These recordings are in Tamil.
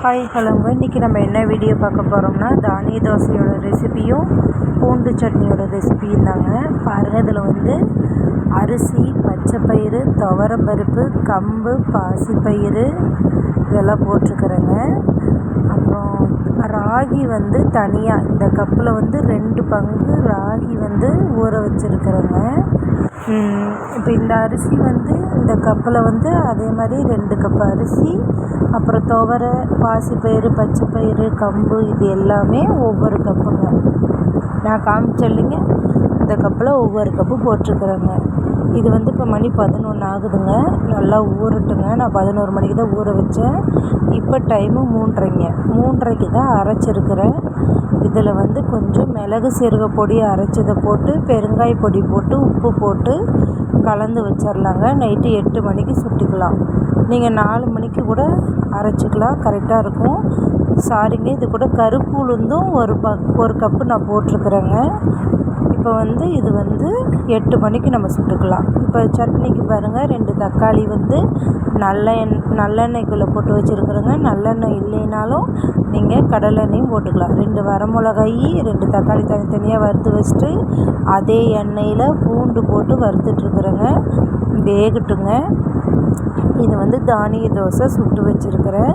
ஹாய் ஹலோங்க இன்றைக்கி நம்ம என்ன வீடியோ பார்க்க போகிறோம்னா தானிய தோசையோட ரெசிபியும் பூண்டு சட்னியோட ரெசிபியும் தாங்க. பாருங்கள் இதில் வந்து அரிசி பச்சைப்பயிறு துவரப்பருப்பு கம்பு பாசிப்பயிறு இதெல்லாம் போட்டிருக்குறேங்க. அப்புறம் ராகி வந்து தனியாக இந்த கப்பில் வந்து ரெண்டு பங்கு ராகி வந்து ஊற வச்சுருக்குறேங்க. இப்போ இந்த அரிசி வந்து இந்த கப்பில் வந்து அதே மாதிரி ரெண்டு கப் அரிசி அப்புறம் துவரை பாசிப்பயிறு பச்சைப்பயிறு கம்பு இது எல்லாமே ஒவ்வொரு கப்புங்க. நான் காமிச்சல்லிங்க. இந்த கப்பில் ஒவ்வொரு கப்பு போட்டிருக்குறேங்க. இது வந்து இப்போ மணி பதினொன்று ஆகுதுங்க. நல்லா ஊறட்டுங்க. நான் பதினோரு மணிக்கு தான் ஊற வச்சேன். இப்போ டைமு மூன்றைங்க மூன்றைக்கு தான் அரைச்சிருக்கிறேன். இதில் வந்து கொஞ்சம் மிளகு சீரக பொடி அரைச்சதை போட்டு பெருங்காய பொடி போட்டு உப்பு போட்டு கலந்து வச்சிடலாங்க நைட்டு எட்டு மணிக்கு சுட்டுக்கலாம். நீங்கள் நாலு மணிக்கு கூட அரைச்சிக்கலாம். கரெக்டாக இருக்கும். சாரிங்க இது கூட கருப்பு உளுந்தும் ஒரு ப ஒரு கப்பு நான் போட்டிருக்குறேங்க. இப்போ வந்து இது வந்து எட்டு மணிக்கு நம்ம சுட்டுக்கலாம். இப்போ சட்னிக்கு பாருங்கள் ரெண்டு தக்காளி வந்து நல்ல எண் நல்லெண்ணெய்க்குள்ளே போட்டு வச்சுருக்குறோங்க. நல்லெண்ணெய் இல்லைனாலும் நீங்கள் கடலெண்ணெயும் போட்டுக்கலாம். ரெண்டு வரமிளகாய் ரெண்டு தக்காளி தனித்தனியாக வறுத்து வச்சுட்டு அதே எண்ணெயில் பூண்டு போட்டு வறுத்துட்ருக்குறேங்க வேகட்டுங்க. இது வந்து தானிய தோசை சுட்டு வச்சுருக்கிறேன்.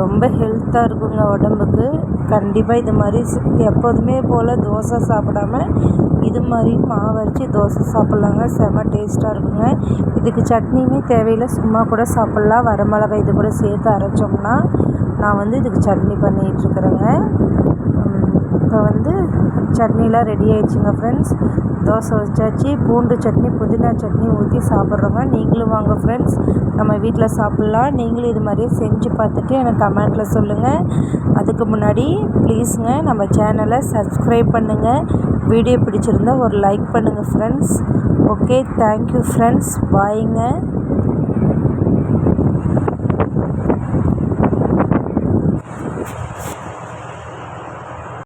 ரொம்ப ஹெல்த்தாக இருக்குங்க உடம்புக்கு. கண்டிப்பாக இது மாதிரி எப்போதுமே போல் தோசை சாப்பிடாம இது மாதிரி மாவு அரைச்சி தோசை சாப்பிட்லாங்க. செம டேஸ்ட்டாக இருக்குங்க. இதுக்கு சட்னியுமே தேவையில்லை. சும்மா கூட சாப்பிட்லாம். வரமிளகாய் இது கூட சேர்த்து அரைச்சோம்னா நான் வந்து இதுக்கு சட்னி பண்ணிகிட்ருக்குறேங்க இப்போ வந்து சட்னிலாம் ரெடி ஆயிடுச்சுங்க ஃப்ரெண்ட்ஸ் தோசை வச்சாச்சு பூண்டு சட்னி புதினா சட்னி ஊற்றி சாப்பிட்றோங்க. நீங்களும் வாங்க ஃப்ரெண்ட்ஸ் நம்ம வீட்டில் சாப்பிட்லாம். நீங்களும் இது மாதிரியே செஞ்சு பார்த்துட்டு எனக்கு கமெண்ட்டில் சொல்லுங்கள் அதுக்கு முன்னாடி ப்ளீஸுங்க நம்ம சேனலை சப்ஸ்கிரைப் பண்ணுங்கள் வீடியோ பிடிச்சிருந்தால் ஒரு லைக் பண்ணுங்கள் ஃப்ரெண்ட்ஸ் ஓகே தேங்க்யூ ஃப்ரெண்ட்ஸ் பாய்ங்க